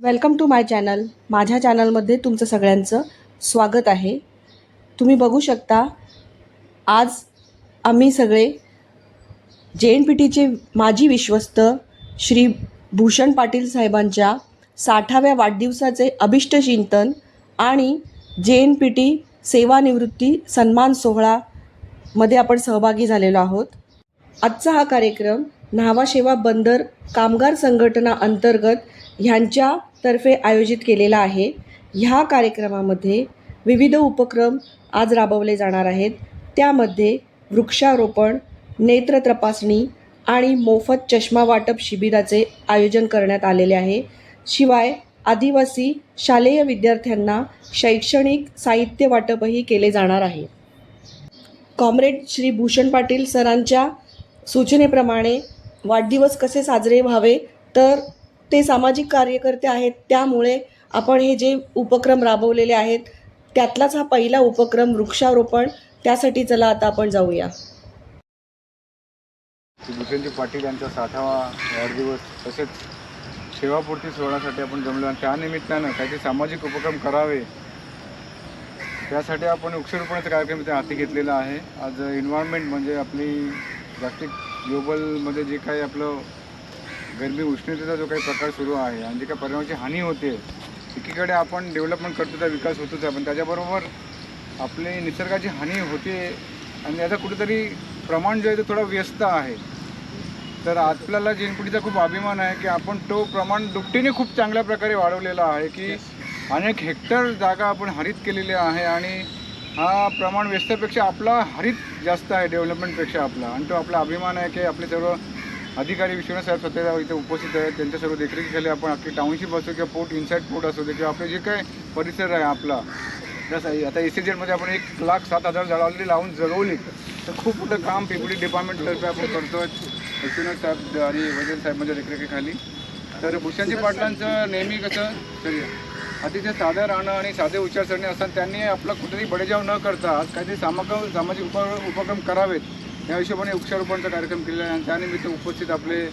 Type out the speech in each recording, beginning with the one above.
Welcome to my channel माझ्या चॅनलमध्ये तुमचं सगळ्यांचं स्वागत आहे. तुम्ही बघू शकता आज आम्ही सगळे जे एन पी टीचे माजी विश्वस्त श्री भूषण पाटील साहेबांच्या साठाव्या वाढदिवसाचे अभिष्ट चिंतन आणि जे एन पी टी सेवानिवृत्ती सन्मान सोहळामध्ये आपण सहभागी झालेलो आहोत. आजचा हा कार्यक्रम न्हावा शेवा बंदर कामगार संघटना अंतर्गत ह्यांच्यातर्फे आयोजित केलेला आहे. ह्या कार्यक्रमामध्ये विविध उपक्रम आज राबवले जाणार आहेत. त्यामध्ये वृक्षारोपण नेत्र तपासणी आणि मोफत चष्मा वाटप शिबिराचे आयोजन करण्यात आलेले आहे. शिवाय आदिवासी शालेय विद्यार्थ्यांना शैक्षणिक साहित्य वाटपही केले जाणार आहे. कॉम्रेड श्री भूषण पाटील सरांच्या सूचनेप्रमाणे वाढदिवस कसे साजरे व्हावे तर ते सामाजिक कार्यकर्ते आहेत. त्यामुळे आपण हे जे उपक्रम राबवलेले आहेत त्यातलाच हा पहिला उपक्रम वृक्षारोपण. त्यासाठी चला आता आपण जाऊया. श्री भूषणजी पाटील यांचा साठावा वाढदिवस तसेच सेवापूर्ती सोहळ्यासाठी आपण जमलो आणि त्यानिमित्तानं काहीतरी सामाजिक उपक्रम करावे त्यासाठी आपण वृक्षारोपणाचा कार्यक्रम इथे हाती घेतलेला आहे. आज एन्व्हायरमेंट म्हणजे आपली जागतिक ग्लोबलमध्ये जे काही आपलं गरमी उष्णतेचा जो काही प्रकार सुरू आहे आणि जे काही पर्यावरणाची हानी होते एकीकडे आपण डेव्हलपमेंट करतो त्या विकास होतोच आहे पण त्याच्याबरोबर आपली निसर्गाची हानी होते आणि याचा कुठेतरी प्रमाण जे आहे ते थोडं व्यस्त आहे. तर आपल्याला जेनपीटीचा खूप अभिमान आहे की आपण तो प्रमाण दुपटीने खूप चांगल्या प्रकारे वाढवलेला आहे की अनेक हेक्टर जागा आपण हरित केलेली आहे आणि हा प्रमाण व्यस्तापेक्षा आपला हरित जास्त आहे डेव्हलपमेंटपेक्षा आपला. आणि तो आपला अभिमान आहे की आपले सर्व अधिकारी विश्वनाथ साहेब सध्या इथे उपस्थित आहेत. त्यांच्या सर्व देखरेखीखाली आपण आपली टाउनशिप असो किंवा पोर्ट इनसाईड पोर्ट असो दे किंवा आपले जे काही परिसर आहे आपला जसं आता एसमध्ये आपण एक लाख सात हजार झाड ऑलरेडी लावून जगवली. तर खूप मोठं काम पिपडी डिपार्टमेंटतर्फे आपण करतो विश्वनाथ साहेब आणि वजन साहेबांच्या देखरेखीखाली. तर भूषणजी पाटलांचं नेहमी कसं सॉरी अतिशय साधं राहणं आणि साधे विचारसरणी असताना त्यांनी आपलं कुठेतरी बडेजाव न करता आज काहीतरी सामक सामाजिक उप उपक्रम करावेत. या हिशोबाने वृक्षारोपणचा कार्यक्रम केलेला आहे आणि त्यानिमित्त उपस्थित आपले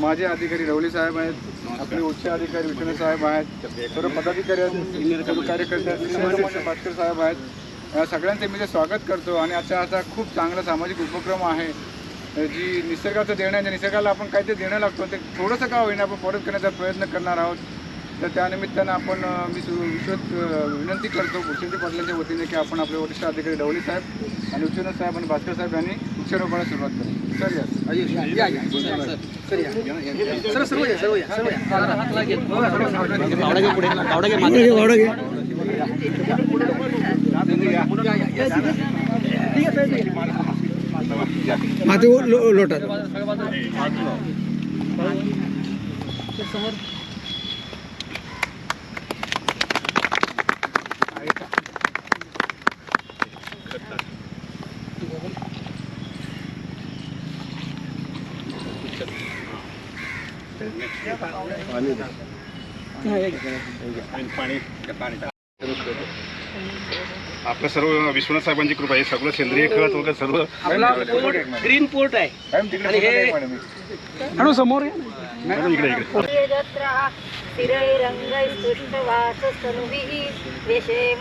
माझे अधिकारी रवली साहेब आहेत आपले उच्च अधिकारी विठ्ठल साहेब आहेत सर्व पदाधिकारी आहेत सर्व कार्यकर्ते आहेत भास्कर साहेब आहेत. या सगळ्यांचे मी ते स्वागत करतो आणि आजचा असा खूप चांगला सामाजिक उपक्रम आहे जी निसर्गाचं देणं आहे. निसर्गाला आपण काहीतरी देणं लागतो ते थोडंसं का होईना आपण परत करण्याचा प्रयत्न करणार आहोत. तर त्यानिमित्तानं आपण मी सु- विश्वत विनंती करतो भूषणजी पाटलांच्या वतीने की आपण आपले वरिष्ठ अधिकारी डवली साहेब आणि विश्वनाथ साहेब आणि भास्कर साहेब यांनी वृक्षारोपणाला सुरुवात करू. सर या. माती लो- लोटा. आपलं सर्व विश्वनाथ साहेबांची कृपा आहे. सगळं सेंद्रिय खत वगैरे सर्व ग्रीन पोर्ट आहे. आणि हे- हॅलो समोर या. मॅडम इकडे इकडे.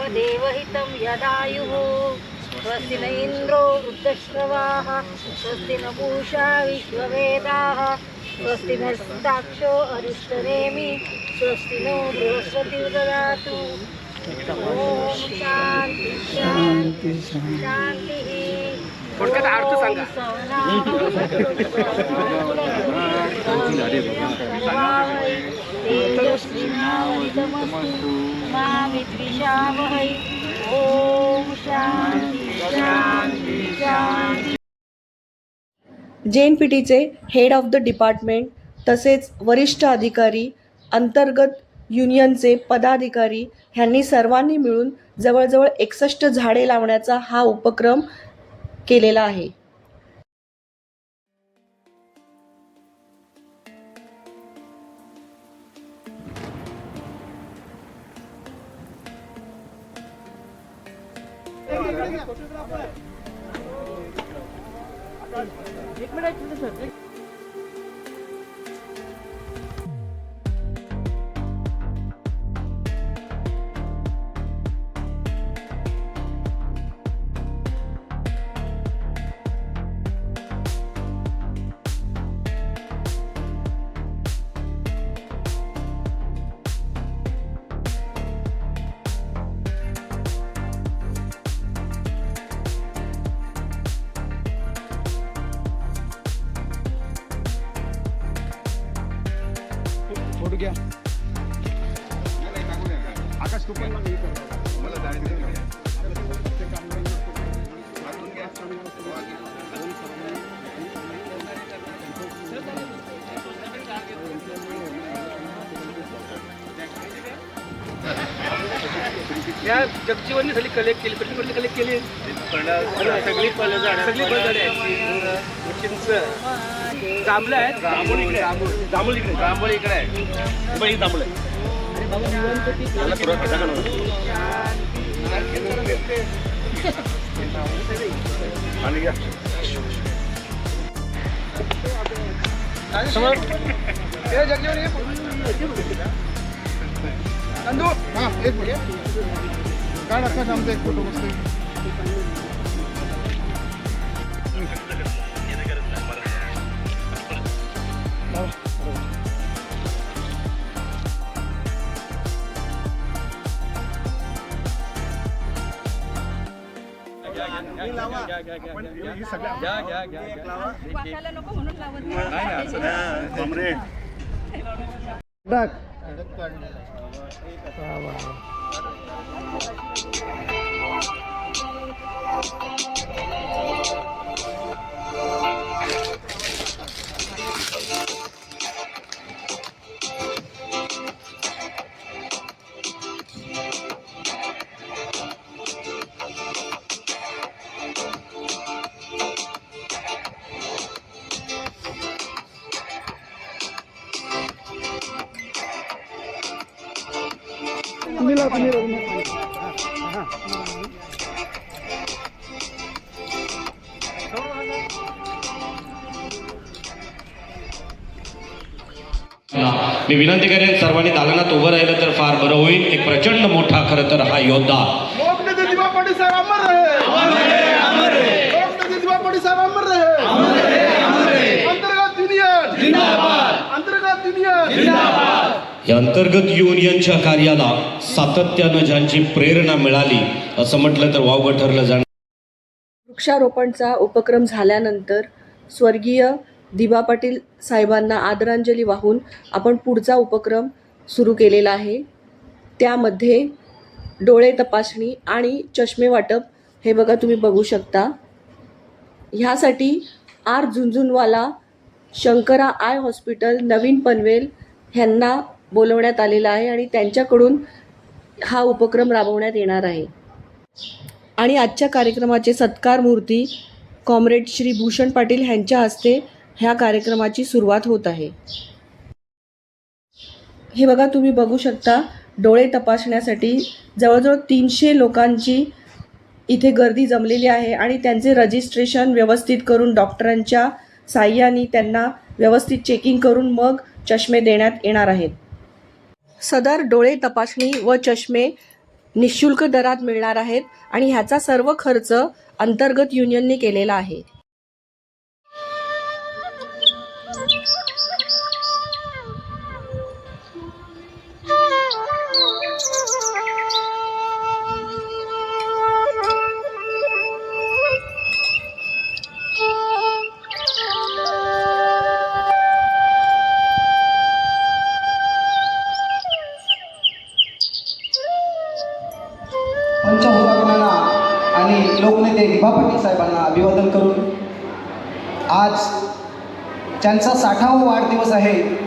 देवहितं यदायुः। स्वस्ति न इन्द्रो वृद्धश्रवाः स्वस्ति न पूषा विश्ववेदाः। स्वस्ति नस्ताक्षो अरिष्टनेमि स्वस्ति नो बृहस्पति ददातु ॐ शान्ति शान्ति शान्तिः थोडक्यात अर्थ सांगा. तेजस्विनावधमस्तु मा विद्विषावहै ॐ शान्ति शान्ति शान्ति जे एन पी टीचे हेड ऑफ द डिपार्टमेंट तसेच वरिष्ठ अधिकारी अंतर्गत युनियनचे पदाधिकारी ह्यांनी सर्वांनी मिळून जवळजवळ एकसष्ट झाडे लावण्याचा हा उपक्रम केलेला आहे. Perfect. या जगजीवननी सगळी कलेक्ट केली कशी कुठली कलेक्ट केली. सगळी सगळी फळं झाडे आहेत. चिंच जांभळं आहेत. जांभूळ इकडे. जांभूळ. इकडे. जांभूळ इकडे आहे. बघ, ही जांभूळ आहे. त्याला थोडा खड्डा काढून. आणि घ्या. Thank you. मी विनंती करेन सर्वांनी दालनात उभं राहिलं तर फार बरं होईल. एक प्रचंड मोठा खरं तर हा योद्धा. या अंतर्गत युनियनच्या कार्याला सातत्यानं ज्यांची प्रेरणा मिळाली असं म्हटलं तर वावगं ठरलं जाणार. वृक्षारोपणचा उपक्रम झाल्यानंतर स्वर्गीय दिभा पाटील साहेबांना आदरांजली वाहून आपण पुढचा उपक्रम सुरू केलेला आहे. त्यामध्ये डोळे तपासणी आणि चष्मे वाटप हे बघा तुम्ही बघू शकता. ह्यासाठी R Jhunjhunwala Shankara eye hospital नवीन पनवेल ह्यांना बोलवण्यात आलेलं आहे आणि त्यांच्याकडून हा उपक्रम राबवण्यात येणार आहे. आणि आजच्या कार्यक्रमाचे सत्कार मूर्ती कॉम्रेड श्री भूषण पाटील ह्यांच्या हस्ते ह्या कार्यक्रमाची सुरुवात होत आहे. हे बघा तुम्ही बघू शकता डोळे तपासण्यासाठी जवळजवळ तीनशे लोकांची इथे गर्दी जमलेली आहे आणि त्यांचे रजिस्ट्रेशन व्यवस्थित करून डॉक्टरांच्या साह्याने त्यांना व्यवस्थित चेकिंग करून मग चष्मे देण्यात येणार आहेत. सदर डोळे तपासणी व चष्मे निशुल्क दरात मिळणार आहेत आणि ह्याचा सर्व खर्च अंतर्गत युनियनने केलेला आहे. साठावा वाढदिवस आहे.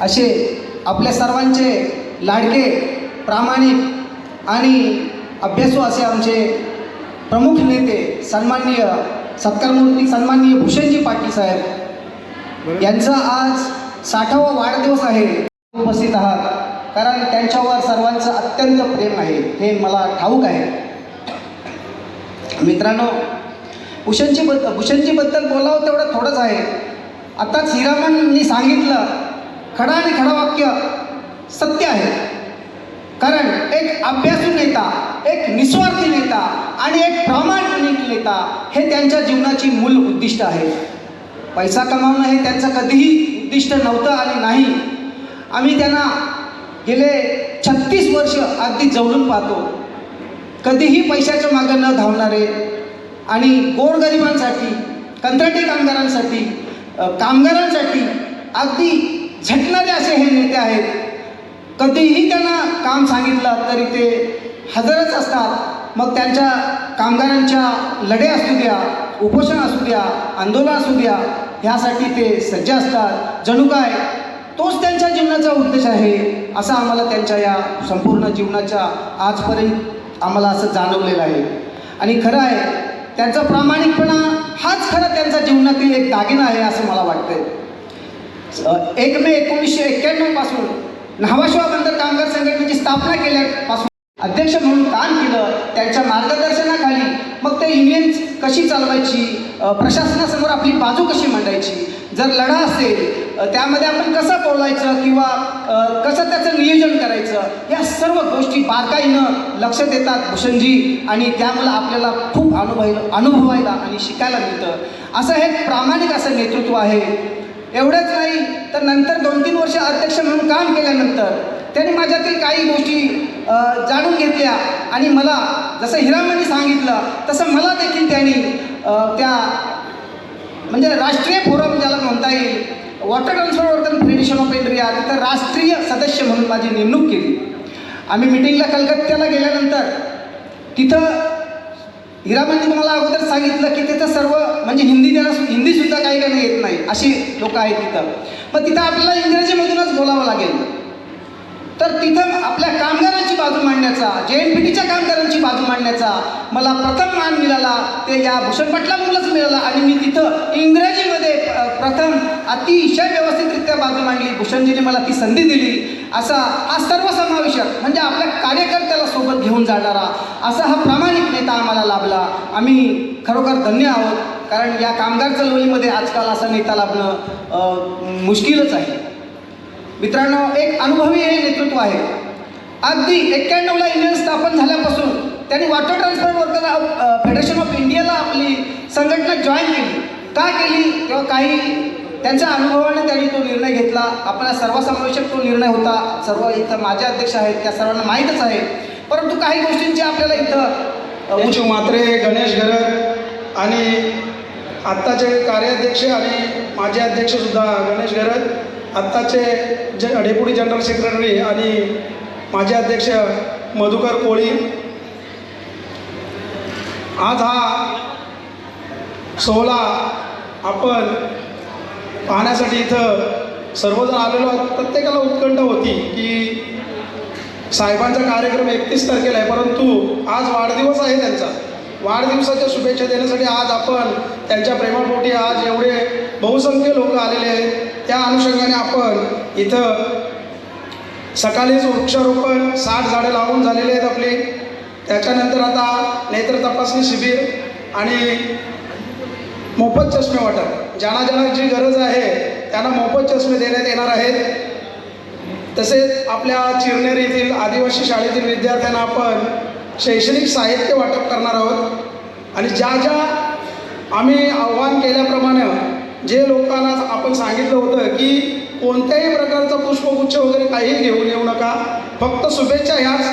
असे आपल्या सर्वांचे लाडके प्रामाणिक आणि अभ्यासू असे आमचे प्रमुख नेते सन्माननीय सत्कारमूर्ती सन्माननीय भूषणजी पाटील साहेब यांचा आज साठावा वाढदिवस आहे. उपस्थित आहात. कारण त्यांच्यावर सर्वांचं अत्यंत प्रेम आहे. हे मला ठाऊक आहे. मित्रांनो भूषणजी बद्दल भूषणजीबद्दल बोलावं तेवढं थोडंच आहे. आताच हिरामननी सांगितलं खडा आणि खडा वाक्य सत्य आहे. कारण एक अभ्यासू नेता एक निस्वार्थी नेता आणि एक प्रामाणिक नेता हे त्यांच्या जीवनाची मूल उद्दिष्ट आहे. पैसा कमावणं हे त्यांचं कधीही उद्दिष्ट नव्हतं आणि नाही. आम्ही त्यांना गेले छत्तीस वर्ष अगदी जवळून पाहतो. कधीही पैशाच्या मागं न धावणारे आणि गोरगरिबांसाठी कंत्राटी कामगारांसाठी कामगारांसाठी अगदी झटणारे असे हे नेते आहेत. कधीही त्यांना काम सांगितलं तरी ते हजरच असतात. मग त्यांच्या कामगारांच्या लढे असू द्या उपोषण असू द्या आंदोलन असू द्या ह्यासाठी ते सज्ज असतात. जणू काय तोच त्यांच्या जीवनाचा उद्देश आहे असा आम्हाला त्यांच्या या संपूर्ण जीवनाच्या आजपर्यंत आम्हाला असं जाणवलेलं आहे. आणि खरं आहे त्यांचा प्रामाणिकपणा हाच खरं त्यांचा जीवनातील एक दागिना आहे असं मला वाटतंय. एक मे एकोणीसशे एक्क्याण्णवपासून न्हावाशिवा बंदर कामगार संघटनेची स्थापना केल्यापासून अध्यक्ष म्हणून काम केलं त्यांच्या मार्गदर्शनाखाली मग ते युनियन कशी चालवायची प्रशासनासमोर आपली बाजू कशी मांडायची जर लढा असेल त्यामध्ये आपण कसं बोलायचं किंवा कसं त्याचं नियोजन करायचं या सर्व गोष्टी बारकाईनं लक्ष देतात भूषणजी आणि त्यामुळं आपल्याला खूप अनुभव अनुभवायला आणि शिकायला मिळतं. असं हे प्रामाणिक असं नेतृत्व आहे. एवढंच नाही तर नंतर दोन तीन वर्ष अध्यक्ष म्हणून काम केल्यानंतर त्यांनी माझ्यातील काही गोष्टी जाणून घेतल्या आणि मला जसं हिरामणी सांगितलं तसं मला देखील त्यांनी त्या म्हणजे राष्ट्रीय फोरम ज्याला म्हणता येईल water transfer worker federation of India तिथं राष्ट्रीय सदस्य म्हणून माझी नेमणूक केली. आम्ही मिटिंगला कलकत्त्याला गेल्यानंतर तिथं हिरामनने तुम्हाला अगोदर सांगितलं की तिथं सर्व म्हणजे हिंदी त्यांना हिंदीसुद्धा काही काही येत नाही अशी लोकं आहेत तिथं. मग तिथं आपल्याला इंग्रजीमधूनच बोलावं लागेल. तर तिथं आपल्या कामगारांची बाजू मांडण्याचा जे एन पी टीच्या कामगारांची बाजू मांडण्याचा मला प्रथम मान मिळाला. ते या भूषण पाटलांमुळंच मिळाला आणि मी तिथं इंग्रजीमध्ये प्रथम अतिशय व्यवस्थितरित्या बाजू मांडली. भूषणजीने मला ती संधी दिली. असा हा सर्वसमावेशक म्हणजे आपल्या कार्यकर्त्याला सोबत घेऊन जाणारा असा हा प्रामाणिक नेता आम्हाला लाभला. आम्ही खरोखर धन्य आहोत कारण या कामगार चळवळीमध्ये आजकाल असा नेता लाभणं मुश्किलच आहे. मित्रांनो एक अनुभवी हे नेतृत्व आहे. अगदी एक्क्याण्णवला युनियन स्थापन झाल्यापासून त्यांनी water transfer worker federation of इंडियाला आपली संघटना जॉईन केली. का केली? तेव्हा काही त्यांच्या अनुभवाने त्यांनी तो निर्णय घेतला. आपल्याला सर्वसमावेशक तो निर्णय होता. सर्व इथं माझे अध्यक्ष आहेत त्या सर्वांना माहीतच आहे. परंतु काही गोष्टींची आपल्याला इथं उंचू मात्रे गणेश घरत आणि आत्ताचे कार्याध्यक्ष आणि माजी अध्यक्षसुद्धा गणेश घरत आत्ताचे जे डेप्युटी जनरल सेक्रेटरी आणि माजी अध्यक्ष मधुकर कोळी आज हा सोहळा आपण पाहण्यासाठी इथं सर्वजण आलेलो आहोत. प्रत्येकाला उत्कंठ होती की साहेबांचा कार्यक्रम एकतीस तारखेला आहे परंतु आज वाढदिवस आहे त्यांचा. वाढदिवसाच्या शुभेच्छा देण्यासाठी आज आपण त्यांच्या प्रेमापोटी आज एवढे बहुसंख्य लोक आलेले आहेत. त्या अनुषंगाने आपण इथं सकाळीच वृक्षारोपण साठ झाडं लावून झालेली आहेत आपली. त्याच्यानंतर आता नेत्र तपासणी शिबिर आणि मोफत चष्मे वाटप. ज्यांना ज्यांना जी गरज आहे त्यांना मोफत चष्मे देण्यात येणार आहेत. तसेच आपल्या चिरनेर येथील आदिवासी शाळेतील विद्यार्थ्यांना आपण शैक्षणिक साहित्य वाटप करणार आहोत. आणि ज्या ज्या आम्ही आव्हान केल्याप्रमाणे जे लोकांना आपण सांगितलं होतं की कोणत्याही प्रकारचा पुष्पगुच्छ वगैरे काही घेऊन येऊ नका. फक्त शुभेच्छा ह्याच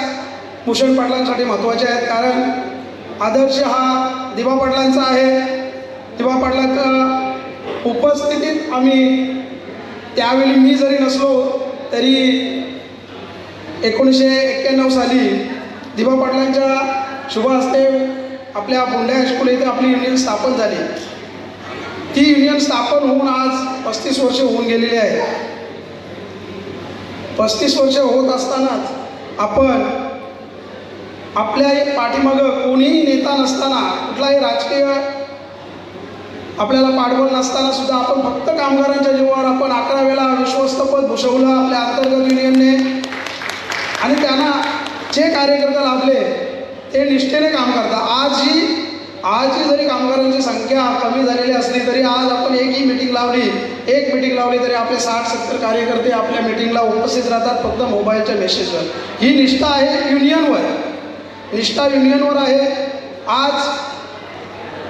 भूषण पाटलांसाठी महत्त्वाच्या आहेत. कारण आदर्श हा दिवा पाटलांचा आहे. दिवा पाटलांच्या उपस्थितीत आम्ही त्यावेळी मी जरी नसलो तरी एकोणीसशे एक्क्याण्णव साली दिवा पाटलांच्या शुभ हस्ते आपल्या बोंडे हायस्कूल इथे आपली युनियन स्थापन झाली. ती युनियन स्थापन होऊन आज पस्तीस वर्ष होऊन गेलेली आहे. पस्तीस वर्ष होत असतानाच आपण आपल्या पाठीमागं कोणीही नेता नसताना कुठलाही राजकीय आपल्याला पाठबळ नसताना सुद्धा आपण फक्त कामगारांच्या जीवावर आपण अकरा वेळा विश्वस्त पद भूषवलं आपल्या अंतर्गत युनियनने आणि त्यांना जे कार्यकर्ते लाभले ते निष्ठेने काम करतात. आजही आजही जरी कामगारांची संख्या कमी झालेली असली तरी आज आपण एकही मिटिंग लावली एक मिटिंग लावली तरी आपले साठ सत्तर कार्यकर्ते आपल्या मिटिंगला उपस्थित राहतात फक्त मोबाईलच्या मेसेजवर ही निष्ठा आहे युनियनवर निष्ठा युनियनवर आहे. आज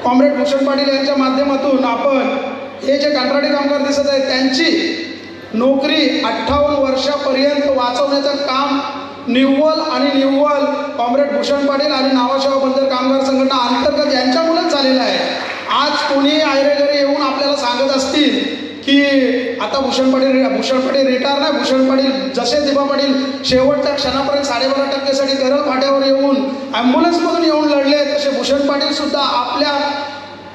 कॉम्रेड भूषण पाटील यांच्या माध्यमातून आपण हे जे कंत्राटी कामगार दिसत आहेत त्यांची नोकरी अठ्ठावन्न वर्षापर्यंत वाचवण्याचं काम निव्वळ आणि निव्वळ कॉम्रेड भूषण पाटील आणि नावाशेवा बंदर कामगार संघटना अंतर्गत यांच्यामुळेच झालेलं आहे. आज कोणी आयरेगरे येऊन आपल्याला सांगत असतील की आता भूषण पाटील भूषण पाटील रिटायर नाही भूषण पाटील जसे दिबा पाटील शेवटच्या क्षणापर्यंत साडेबारा टक्केसाठी करल फाट्यावर येऊन ॲम्ब्युलन्समधून येऊन लढले तसे भूषण पाटील सुद्धा आपल्या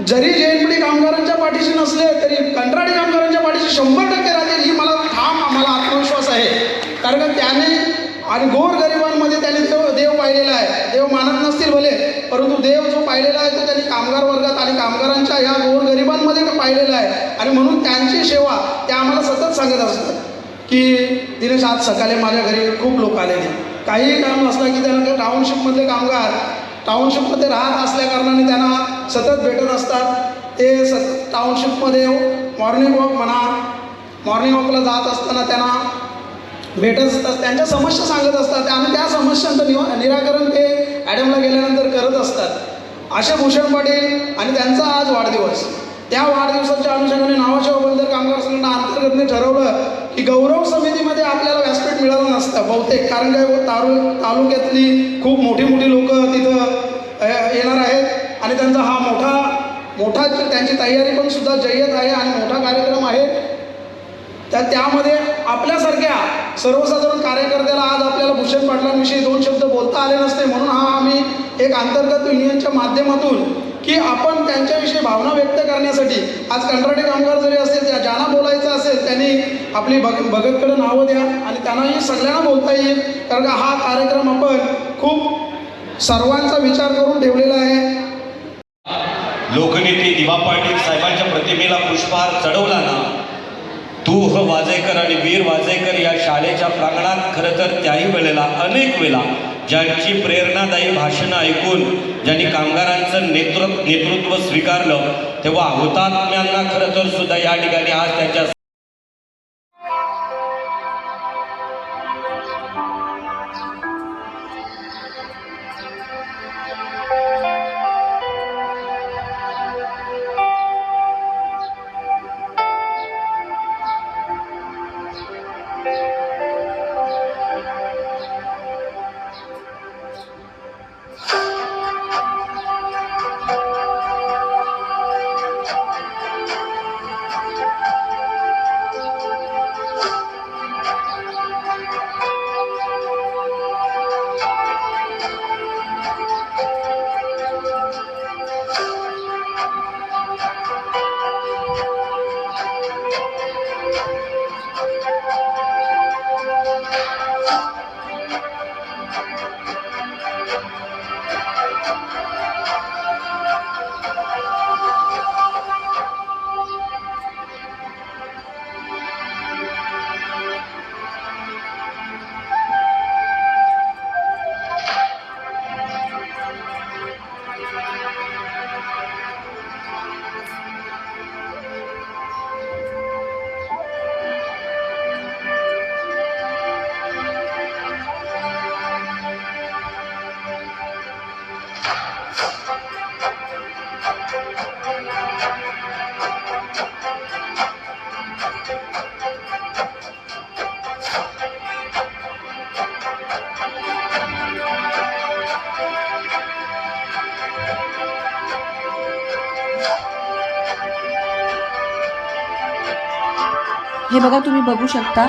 जरी जे कामगारांच्या पाठीशी नसले तरी कंत्राटी कामगारांच्या पाठीशी शंभर टक्के राहतील ही मला ठाम आम्हाला आत्मविश्वास आहे. कारण त्याने आणि गोरगरिबांमध्ये त्यांनी देव देव पाहिलेला आहे. देव मानत नसतील भले परंतु देव जो पाहिलेला आहे तो त्यांनी कामगार वर्गात आणि कामगारांच्या ह्या गोरगरिबांमध्ये तो पाहिलेला आहे. आणि म्हणून त्यांची सेवा ते आम्हाला सतत सांगत असतात की दिनेश आज सकाळी माझ्या घरी खूप लोक आलेले. काहीही काम नसलं की त्यांना टाउनशिपमधले कामगार टाउनशिपमध्ये राहत असल्याकारणाने त्यांना सतत भेटत असतात. ते सतत टाउनशिपमध्ये मॉर्निंग वॉक म्हणा मॉर्निंग वॉकला जात असताना त्यांना भेटत असतात त्यांच्या समस्या सांगत असतात आणि त्या समस्यांचं निवा निराकरण ते ॲडमला गेल्यानंतर करत असतात. असे भूषण पाटील आणि त्यांचा आज वाढदिवस. त्या वाढदिवसाच्या अनुषंगाने नावाच्या बंदर कामगार संघटना अंतर्गतने ठरवलं की गौरव समितीमध्ये आपल्याला व्यासपीठ मिळालं नसतं बहुतेक. कारण काय तालु तालुक्यातली खूप मोठी मोठी लोक तिथं येणार आहेत आणि त्यांचा हा मोठा मोठा त्यांची तयारी पण सुद्धा जय्यत आहे आणि मोठा कार्यक्रम आहे. तर त्यामध्ये आपल्यासारख्या सर्वसाधारण कार्यकर्त्याला आज आपल्याला भूषण पाटलांविषयी दोन शब्द बोलता आले नसते. म्हणून हा आम्ही एक अंतर्गत युनियनच्या माध्यमातून की आपण त्यांच्याविषयी भावना व्यक्त करण्यासाठी आज कंत्राटी कामगार जरी असेल त्या ज्यांना बोलायचं असेल त्यांनी आपली भग भगतकडे नावं द्या आणि त्यांनाही सगळ्यांना बोलता येईल. कारण का हा कार्यक्रम आपण खूप सर्वांचा विचार करून ठेवलेला आहे. लोकनेते दिवा पाटील साहेबांच्या प्रतिमेला पुष्पहार चढवला ना तू ह वाजेकर आणि वीर वाजेकर या शाळेच्या प्रांगणात खरं तर त्याही वेळेला अनेक वेळा ज्यांची प्रेरणादायी भाषणं ऐकून ज्यांनी कामगारांचं नेतृत्व नेतृत्व स्वीकारलं तेव्हा हुतात्म्यांना खरं तर सुद्धा या ठिकाणी आज त्याच्या हे बघा तुम्ही बघू शकता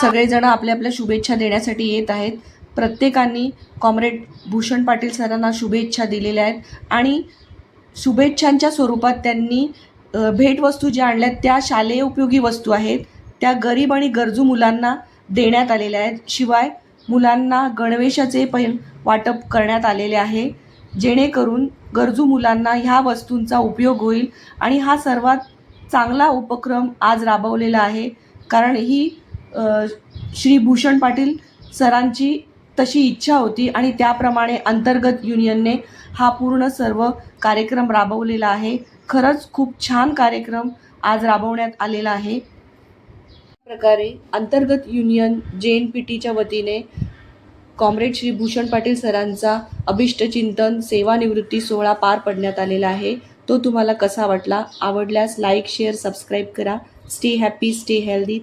सगळेजण आपल्या आपल्या शुभेच्छा देण्यासाठी येत आहेत. प्रत्येकाने कॉम्रेड भूषण पाटील सरांना शुभेच्छा दिलेल्या आहेत आणि शुभेच्छांच्या स्वरूपात त्यांनी भेटवस्तू ज्या आणल्यात त्या शालेय उपयोगी वस्तू आहेत. त्या गरीब आणि गरजू मुलांना देण्यात आलेल्या आहेत. शिवाय मुलांना गणवेशाचे पण वाटप करण्यात आलेले आहे. जेणेकरून गरजू मुलांना ह्या वस्तूंचा उपयोग होईल आणि हा सर्वात चांगला उपक्रम आज राबवलेला आहे. कारण ही श्री भूषण पाटील सरांची तशी इच्छा होती आणि त्याप्रमाणे अंतर्गत युनियनने हा पूर्ण सर्व कार्यक्रम राबवलेला आहे. खरंच खूप छान कार्यक्रम आज राबवण्यात आलेला आहे. प्रकारे अंतर्गत युनियन जे एन पी टीच्या वतीने कॉम्रेड श्री भूषण पाटील सरांचा अभिष्टचिंतन सेवानिवृत्ती सोहळा पार पडण्यात आलेला आहे. तो तुम्हाला कसा वाटला? आवडल्यास लाईक शेअर सबस्क्राईब करा. Stay happy stay healthy